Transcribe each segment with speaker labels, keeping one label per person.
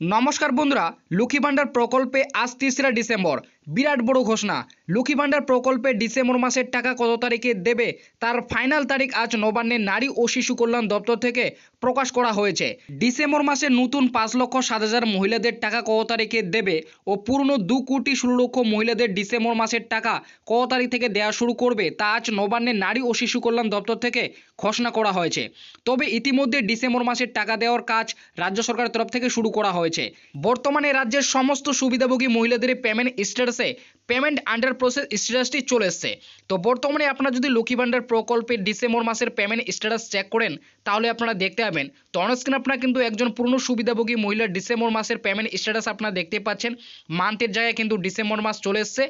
Speaker 1: নমস্কার বন্ধুরা লক্ষ্মী ভাণ্ডার প্রকল্পে আজ তিসরা ডিসেম্বর। বিরাট বড় ঘোষণা। লক্ষ্মী ভাণ্ডার প্রকল্পে ডিসেম্বর মাসের টাকা কত তারিখে দেবে? তার ফাইনাল তারিখ আজ নবান্নের নারী ও শিশু কল্যাণ দপ্তর থেকে প্রকাশ করা হয়েছে। ডিসেম্বর মাসে নতুন পাঁচ লক্ষ সাত হাজার মহিলাদের টাকা কত তারিখে দেবে ও পুরনো দু কোটি ষোলো লক্ষ মহিলাদের ডিসেম্বর মাসের টাকা কত তারিখ থেকে দেওয়া শুরু করবে তা আজ নবান্নের নারী ও শিশু কল্যাণ দপ্তর থেকে ঘোষণা করা হয়েছে। তবে ইতিমধ্যে ডিসেম্বর মাসের টাকা দেওয়ার কাজ রাজ্য সরকারের তরফ থেকে শুরু করা হয়েছে। বর্তমানে রাজ্যের সমস্ত সুবিধাভোগী মহিলাদের পেমেন্ট স্ট্যাটাসে আছে পেমেন্ট আন্ডার প্রসেস স্ট্যাটাসটি চলে এসছে। তো বর্তমানে আপনারা যদি লক্ষ্মী ভান্ডার প্রকল্পের ডিসেম্বর মাসের পেমেন্ট স্ট্যাটাস চেক করেন, তাহলে আপনারা দেখতে পাবেন। তো অনস্ক্রিন আপনারা কিন্তু একজন পূর্ণ সুবিধাভোগী মহিলার ডিসেম্বর মাসের পেমেন্ট স্ট্যাটাস আপনারা দেখতে পাচ্ছেন। মান্থের জায়গায় কিন্তু ডিসেম্বর মাস চলে এসছে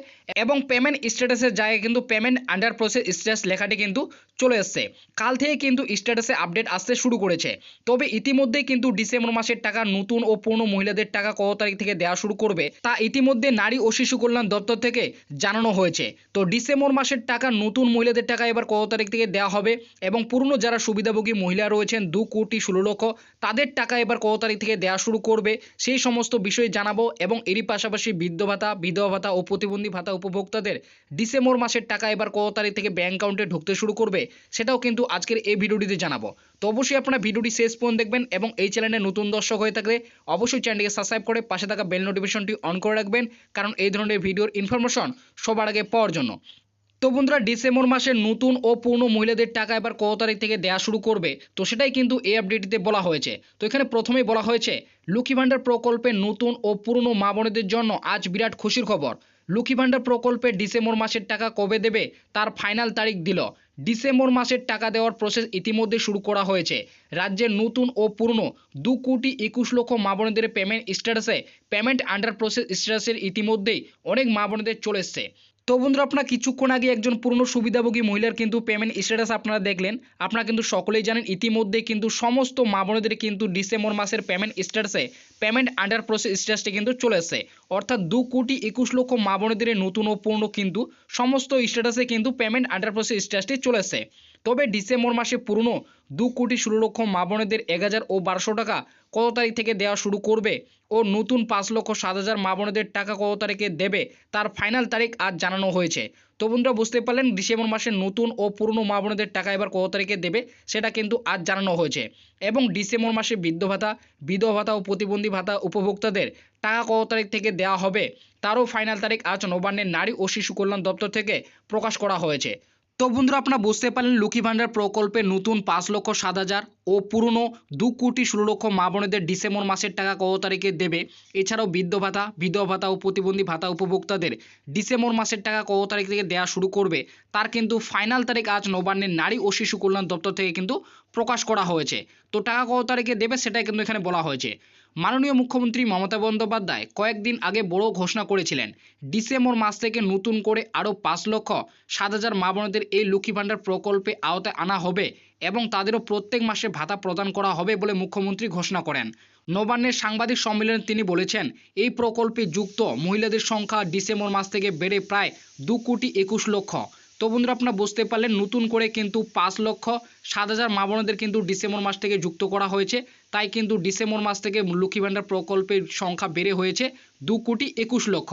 Speaker 1: এবং পেমেন্ট স্ট্যাটাসের জায়গায় কিন্তু পেমেন্ট আন্ডার প্রসেস স্ট্যাটাস লেখাটি কিন্তু চলে এসছে। কাল থেকে কিন্তু স্ট্যাটাসে আপডেট আসতে শুরু করেছে। তবে ইতিমধ্যেই কিন্তু ডিসেম্বর মাসের টাকা নতুন ও পূর্ণ মহিলাদের টাকা কত তারিখ থেকে দেওয়া শুরু করবে, তা ইতিমধ্যে নারী ও শিশু কল্যাণ দপ্তর থেকে জানানো হয়েছে। তো ডিসেম্বর মাসের টাকা, নতুন মহিলাদের টাকা এবার কত তারিখ থেকে দেওয়া হবে এবং পুরনো যারা সুবিধাভোগী মহিলা রয়েছেন, দু কোটি ষোলো লক্ষ, তাদের টাকা এবার কত তারিখ থেকে দেওয়া শুরু করবে, সেই সমস্ত বিষয় জানাব এবং এরই পাশাপাশি বৃদ্ধ ভাতা, বিধবা ভাতা ও প্রতিবন্ধী ভাতা উপভোক্তাদের ডিসেম্বর মাসের টাকা এবার কত তারিখ থেকে ব্যাঙ্ক অ্যাকাউন্টে ঢুকতে শুরু করবে, সেটাও কিন্তু আজকের এই ভিডিওটিতে জানাব। তো অবশ্যই আপনারা ভিডিওটি শেষ পর্যন্ত দেখবেন এবং এই চ্যানেলে নতুন দর্শক হয়ে থাকলে অবশ্যই চ্যানেলটিকে সাবস্ক্রাইব করে পাশে থাকা বেল নোটিফিকেশনটি অন করে রাখবেন, কারণ এই ধরনের ভিডিওর ইনফরমেশন সবার আগে পাওয়ার জন্য। তো বন্ধুরা, ডিসেম্বর মাসের নতুন ও পূর্ণ মহিলাদের টাকা এবার কত তারিখ থেকে দেওয়া শুরু করবে? তো সেটাই কিন্তু এই আপডেটটিতে বলা হয়েছে। তো এখানে প্রথমেই বলা হয়েছে, লক্ষ্মী ভাণ্ডার প্রকল্পে নতুন ও পুরনো মা বোনেদের জন্য আজ বিরাট খুশির খবর। লক্ষ্মী ভাণ্ডার প্রকল্পে ডিসেম্বর মাসের টাকা কবে দেবে? তার ফাইনাল তারিখ দিল। ডিসেম্বর মাসের টাকা দেওয়ার প্রসেস ইতিমধ্যে শুরু করা হয়েছে। রাজ্যের নতুন ও পুরনো দু কোটি একুশ লক্ষ মা বোনদের পেমেন্ট স্ট্যাটাসে পেমেন্ট আন্ডার প্রসেস স্ট্যাটাসের ইতিমধ্যেই অনেক মা বোনদের চলে এসছে। তো বন্ধুরা, আপনারা কিছুক্ষণ আগে একজন পূর্ণ সুবিধাভোগী মহিলার কিন্তু পেমেন্ট স্ট্যাটাস আপনারা দেখলেন। আপনারা কিন্তু সকলেই জানেন ইতিমধ্যে কিন্তু সমস্ত মা বোনেদের কিন্তু ডিসেম্বর মাসের পেমেন্ট স্ট্যাটাসে পেমেন্ট আন্ডার প্রসেস স্ট্যাটাসটি কিন্তু চলে এসেছে। অর্থাৎ দু কোটি একুশ লক্ষ মা বোনেদের নতুন ও পূর্ণ কিন্তু সমস্ত স্ট্যাটাসে কিন্তু পেমেন্ট আন্ডার প্রসেস স্ট্যাটাসটি চলে এসেছে। তবে ডিসেম্বর মাসে পুরনো দু কোটি ষোলো লক্ষ মা বোনেদের এক হাজার ও বারোশো টাকা কত তারিখ থেকে দেওয়া শুরু করবে ও নতুন পাঁচ লক্ষ সাত হাজার মা বোনেদের টাকা কত তারিখে দেবে তার ফাইনাল তারিখ আজ জানানো হয়েছে। তো বন্ধুরা বুঝতে পারলেন, ডিসেম্বর মাসে নতুন ও পুরনো মা বোনেদের টাকা এবার কত তারিখে দেবে সেটা কিন্তু আজ জানানো হয়েছে। এবং ডিসেম্বর মাসে বৃদ্ধ ভাতা, বিধবা ভাতা ও প্রতিবন্ধী ভাতা উপভোক্তাদের টাকা কত তারিখ থেকে দেওয়া হবে, তারও ফাইনাল তারিখ আজ নবান্নের নারী ও শিশু কল্যাণ দপ্তর থেকে প্রকাশ করা হয়েছে। তো বন্ধুরা আপনারা বুঝতে পারলেন লক্ষ্মী ভান্ডার প্রকল্পে নতুন পাঁচ লক্ষ সাত হাজার ও পুরনো দু কোটি ষোলো লক্ষ মা বোনেদের ডিসেম্বর মাসের টাকা কত তারিখে দেবে? এছাড়াও বৃদ্ধ ভাতা, বিধবা ভাতা ও প্রতিবন্ধী ভাতা উপভোক্তাদের ডিসেম্বর মাসের টাকা কত তারিখ থেকে দেওয়া শুরু করবে? তার কিন্তু ফাইনাল তারিখ আজ নবান্নের নারী ও শিশু কল্যাণ দপ্তর থেকে কিন্তু প্রকাশ করা হয়েছে। তো টাকা কত তারিখে দেবে সেটাই কিন্তু এখানে বলা হয়েছে। মাননীয় মুখ্যমন্ত্রী মমতা বন্দ্যোপাধ্যায় কয়েকদিন আগে বড় ঘোষণা করেছিলেন, ডিসেম্বর মাস থেকে নতুন করে আরও পাঁচ লক্ষ সাত হাজার মা বোনদের এই লক্ষ্মী ভাণ্ডার প্রকল্পে আওতায় আনা হবে এবং তাদেরও প্রত্যেক মাসে ভাতা প্রদান করা হবে বলে মুখ্যমন্ত্রী ঘোষণা করেন। নবান্নের সাংবাদিক সম্মেলনে তিনি বলেছেন, এই প্রকল্পে যুক্ত মহিলাদের সংখ্যা ডিসেম্বর মাস থেকে বেড়ে প্রায় দু কোটি একুশ লক্ষ। তো বন্ধুরা আপনারা বুঝতে পারলেন, নতুন করে কিন্তু পাঁচ লক্ষ সাত হাজার মা বোনদের কিন্তু ডিসেম্বর মাস থেকে যুক্ত করা হয়েছে। তাই কিন্তু ডিসেম্বর মাস থেকে লক্ষ্মী ভাণ্ডার প্রকল্পের সংখ্যা বেড়ে হয়েছে দু কোটি একুশ লক্ষ।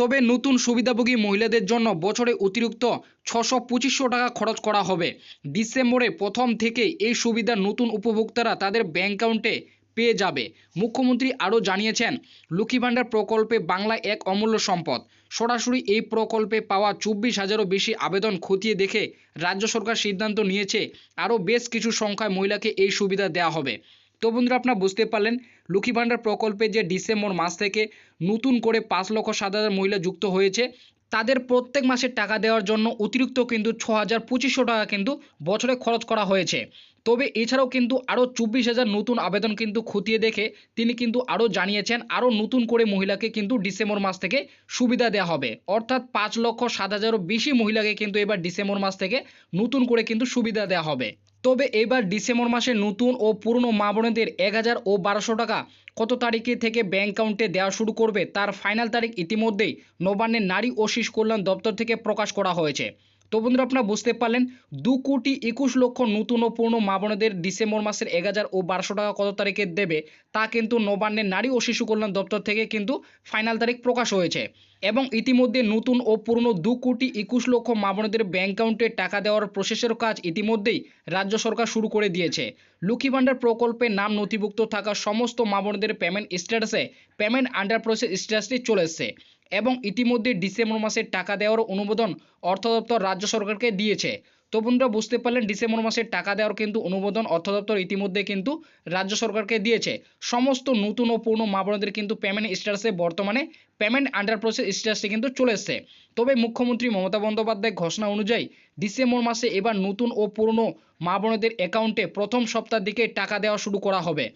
Speaker 1: তবে নতুন সুবিধাভোগী মহিলাদের জন্য বছরে অতিরিক্ত ছশো পঁচিশশো টাকা খরচ করা হবে। ডিসেম্বরে প্রথম থেকে এই সুবিধা নতুন উপভোক্তারা তাদের ব্যাঙ্ক অ্যাকাউন্টে পেয়ে যাবে। মুখ্যমন্ত্রী আরও জানিয়েছেন, লক্ষ্মী ভাণ্ডার প্রকল্পে বাংলা এক অমূল্য সম্পদ। সরাসরি এই প্রকল্পে পাওয়া চব্বিশ হাজারও বেশি আবেদন খতিয়ে দেখে রাজ্য সরকার সিদ্ধান্ত নিয়েছে, আরও বেশ কিছু সংখ্যায় মহিলাকে এই সুবিধা দেওয়া হবে। তো বন্ধুরা, আপনারা বুঝতে পারলেন, লক্ষ্মী ভাণ্ডার প্রকল্পে যে ডিসেম্বর মাস থেকে নতুন করে পাঁচ লক্ষ সাত হাজার মহিলা যুক্ত হয়েছে তাদের প্রত্যেক মাসে টাকা দেওয়ার জন্য অতিরিক্ত কিন্তু ছ হাজার পঁচিশশো টাকা কিন্তু বছরে খরচ করা হয়েছে। তবে এছাড়াও কিন্তু আরও চব্বিশ হাজার নতুন আবেদন কিন্তু খতিয়ে দেখে তিনি কিন্তু আরও জানিয়েছেন আরও নতুন করে মহিলাকে কিন্তু ডিসেম্বর মাস থেকে সুবিধা দেওয়া হবে। অর্থাৎ পাঁচ লক্ষ সাত হাজারও বেশি মহিলাকে কিন্তু এবার ডিসেম্বর মাস থেকে নতুন করে কিন্তু সুবিধা দেওয়া হবে। তবে এবার ডিসেম্বর মাসে নতুন ও পুরনো মা বোনেদের এক হাজার ও বারোশো টাকা কত তারিখে থেকে ব্যাঙ্ক অ্যাকাউন্টে দেওয়া শুরু করবে তার ফাইনাল তারিখ ইতিমধ্যেই নবান্নের নারী ও শিশু কল্যাণ দপ্তর থেকে প্রকাশ করা হয়েছে। তো বন্ধুরা আপনারা বুঝতে পারলেন, দু কোটি একুশ লক্ষ নতুন ও পূর্ণ মা বোনেদের ডিসেম্বর মাসের এক হাজার ও বারোশো টাকা কত তারিখে দেবে, তা কিন্তু নবান্নের নারী ও শিশু কল্যাণ দপ্তর থেকে কিন্তু ফাইনাল তারিখ প্রকাশ হয়েছে। এবং ইতিমধ্যে নতুন ও পুরনো দু কোটি একুশ লক্ষ মা বোনেদের ব্যাঙ্ক অ্যাকাউন্টে টাকা দেওয়ার প্রসেসের কাজ ইতিমধ্যেই রাজ্য সরকার শুরু করে দিয়েছে। লক্ষ্মী ভাণ্ডার প্রকল্পে নাম নথিভুক্ত থাকা সমস্ত মা বোনেদের পেমেন্ট স্ট্যাটাসে পেমেন্ট আন্ডার প্রসেস স্ট্যাটাসটি চলে এসছে। এবং ইতিমধ্যে ডিসেম্বর মাসে টাকা দেওয়ার অনুমোদন অর্থ দপ্তর রাজ্য সরকারকে দিয়েছে। তো বন্ধুরা, বুঝতে পারলেন, ডিসেম্বর মাসে টাকা দেওয়ার কিন্তু অনুমোদন অর্থ দপ্তর ইতিমধ্যে কিন্তু রাজ্য সরকারকে দিয়েছে। সমস্ত নতুন ও পুরনো মা বোনদের কিন্তু পেমেন্ট স্ট্যাটাসে বর্তমানে পেমেন্ট আন্ডার প্রসেস স্ট্যাটাসটি কিন্তু চলে এসছে। তবে মুখ্যমন্ত্রী মমতা বন্দ্যোপাধ্যায় ঘোষণা অনুযায়ী ডিসেম্বর মাসে এবার নতুন ও পুরনো মা বোনদের অ্যাকাউন্টে প্রথম সপ্তাহের দিকে টাকা দেওয়া শুরু করা হবে।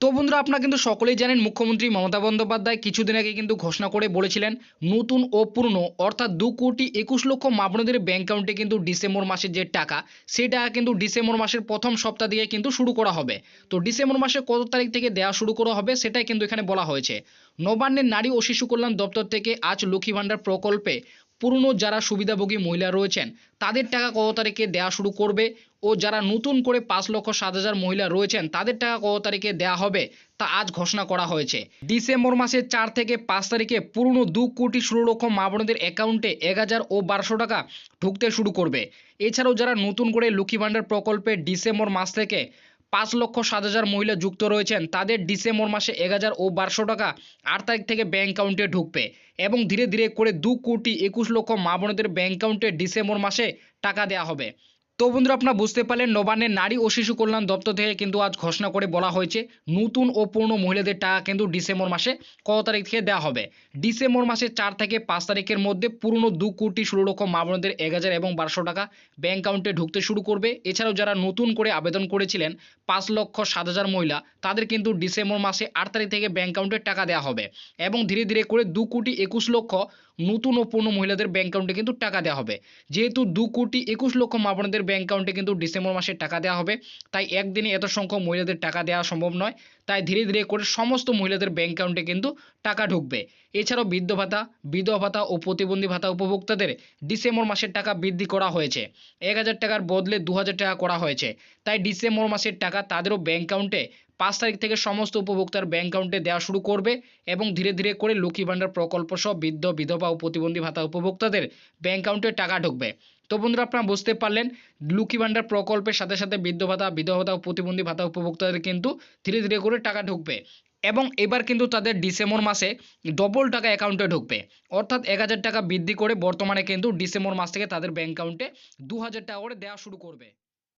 Speaker 1: তো বন্ধুরা, আপনারা কিন্তু সকলেই জানেন, মুখ্যমন্ত্রী মমতা বন্দ্যোপাধ্যায় কিছুদিন আগে কিন্তু ঘোষণা করে বলেছিলেন, নতুন ও পুরনো, অর্থাৎ দু কোটি একুশ লক্ষ মা বোনদের ব্যাঙ্ক অ্যাকাউন্টে কিন্তু ডিসেম্বর মাসের যে টাকা সেই টাকা কিন্তু ডিসেম্বর মাসের প্রথম সপ্তাহ দিয়ে কিন্তু শুরু করা হবে। তো ডিসেম্বর মাসের কত তারিখ থেকে দেওয়া শুরু করা হবে, সেটাই কিন্তু এখানে বলা হয়েছে। নবান্নের নারী ও শিশু কল্যাণ দপ্তর থেকে আজ লক্ষ্মী ভাণ্ডার প্রকল্পে পুরনো যারা সুবিধাভোগী মহিলা রয়েছেন, তাদের টাকা কত তারিখে দেওয়া শুরু করবে ও যারা নতুন করে পাঁচ লক্ষ সাত হাজার মহিলা রয়েছেন, তাদের টাকা কত তারিখে দেওয়া হবে তা আজ ঘোষণা করা হয়েছে। ডিসেম্বর মাসের চার থেকে পাঁচ তারিখে পুরনো দু কোটি ষোলো লক্ষ মা বোনদের অ্যাকাউন্টে এক হাজার ও বারোশো টাকা ঢুকতে শুরু করবে। এছাড়াও যারা নতুন করে লক্ষ্মী ভাণ্ডার প্রকল্পে ডিসেম্বর মাস থেকে পাঁচ লক্ষ সাত হাজার মহিলা যুক্ত রয়েছেন, তাদের ডিসেম্বর মাসে এক হাজার ও বারোশো টাকা আট তারিখ থেকে ব্যাঙ্ক অ্যাকাউন্টে ঢুকবে এবং ধীরে ধীরে করে দু কোটি একুশ লক্ষ মা বোনদের ব্যাঙ্ক অ্যাকাউন্টে ডিসেম্বর মাসে টাকা দেওয়া হবে। তো বন্ধুরা আপনারা বুঝতে পারলেন, নবান্নের নারী ও শিশু কল্যাণ দপ্তর থেকে কিন্তু আজ ঘোষণা করে বলা হয়েছে, নতুন ও পুরনো মহিলাদের টাকা কিন্তু ডিসেম্বর মাসে কত তারিখ থেকে দেওয়া হবে। ডিসেম্বর মাসের চার থেকে পাঁচ তারিখের মধ্যে পুরনো দু কোটি ষোলো লক্ষ মা বোনদের এক হাজার এবং বারোশো টাকা ব্যাঙ্ক অ্যাকাউন্টে ঢুকতে শুরু করবে। এছাড়াও যারা নতুন করে আবেদন করেছিলেন, পাঁচ লক্ষ সাত হাজার মহিলা, তাদের কিন্তু ডিসেম্বর মাসে আট তারিখ থেকে ব্যাঙ্ক অ্যাকাউন্টে টাকা দেওয়া হবে এবং ধীরে ধীরে করে দু কোটি একুশ লক্ষ নতুন ও পূর্ণ মহিলাদের ব্যাঙ্ক অ্যাকাউন্টে কিন্তু টাকা দেওয়া হবে। যেহেতু দু কোটি একুশ লক্ষ মা বোনদের ব্যাঙ্ক অ্যাকাউন্টে কিন্তু ডিসেম্বর মাসে টাকা দেওয়া হবে। তাই একদিনে এত সংখ্যক মহিলাদের টাকা দেওয়া সম্ভব নয়। তাই ধীরে ধীরে করে সমস্ত মহিলাদের ব্যাঙ্ক অ্যাকাউন্টে কিন্তু টাকা ঢুকবে। এছাড়াও বৃদ্ধ ভাতা, বিধবা ভাতা ও প্রতিবন্ধী ভাতা উপভোক্তাদের ডিসেম্বর মাসের টাকা বৃদ্ধি করা হয়েছে। এক হাজার টাকার বদলে দু হাজার টাকা করা হয়েছে। তাই ডিসেম্বর মাসের টাকা তাদেরও ব্যাঙ্ক অ্যাকাউন্টে পাঁচ তারিখ থেকে সমস্ত উপভোক্তার ব্যাঙ্ক অ্যাকাউন্টে দেওয়া শুরু করবে এবং ধীরে ধীরে করে লক্ষ্মী ভাণ্ডার প্রকল্প সহ বৃদ্ধ, বিধবা ও প্রতিবন্ধী ভাতা উপভোক্তাদের ব্যাঙ্ক অ্যাকাউন্টে টাকা ঢুকবে। তো বন্ধুরা, আপনারা বুঝতে পারলেন, লক্ষ্মী ভাণ্ডার প্রকল্পের সাথে সাথে বৃদ্ধ ভাতা, বিধবা ভাতা ও প্রতিবন্ধী ভাতা উপভোক্তাদের কিন্তু ধীরে ধীরে করে টাকা ঢুকবে এবং এবার কিন্তু তাদের ডিসেম্বর মাসে ডবল টাকা অ্যাকাউন্টে ঢুকবে। অর্থাৎ এক হাজার টাকা বৃদ্ধি করে বর্তমানে কিন্তু ডিসেম্বর মাস থেকে তাদের ব্যাঙ্ক অ্যাকাউন্টে দু হাজার টাকা করে দেওয়া শুরু করবে।